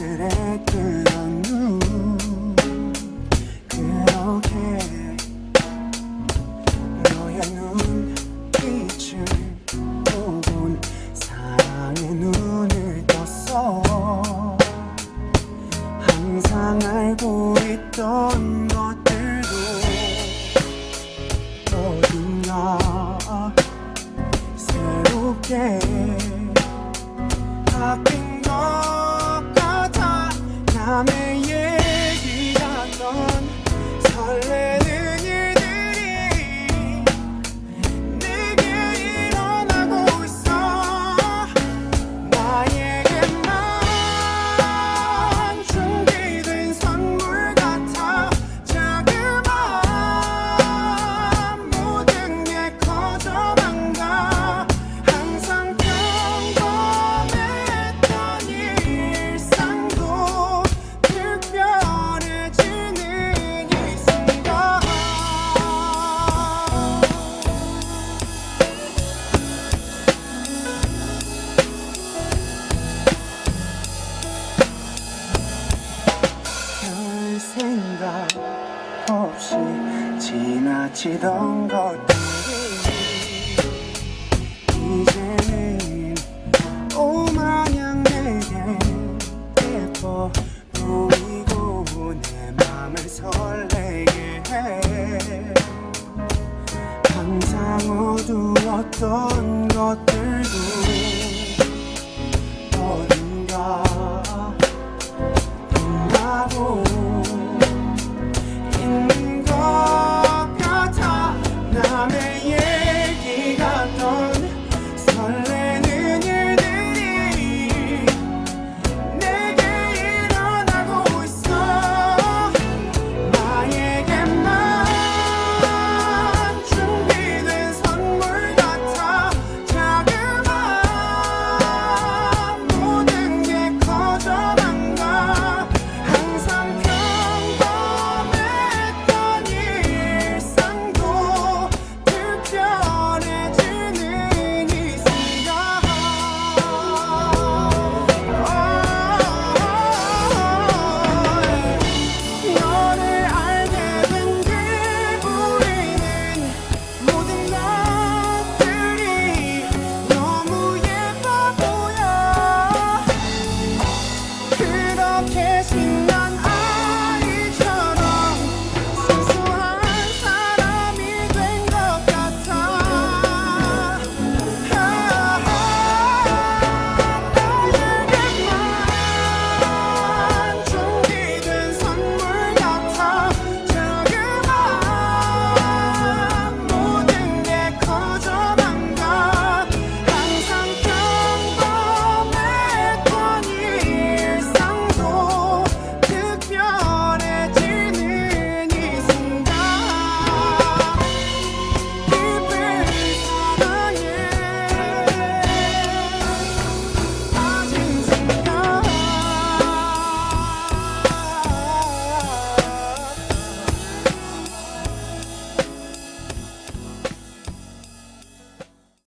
그래 그런 눈. 그렇게 너의 눈빛을 보곤 사랑의 눈을 떴어. 항상 알고 있던 것들도 어딘가 새롭게 생각 없이 지나치던 것들이 이제는 오마냥 내게 예뻐 보이고 내 맘을 설레게 해. 항상 어두웠던 것들도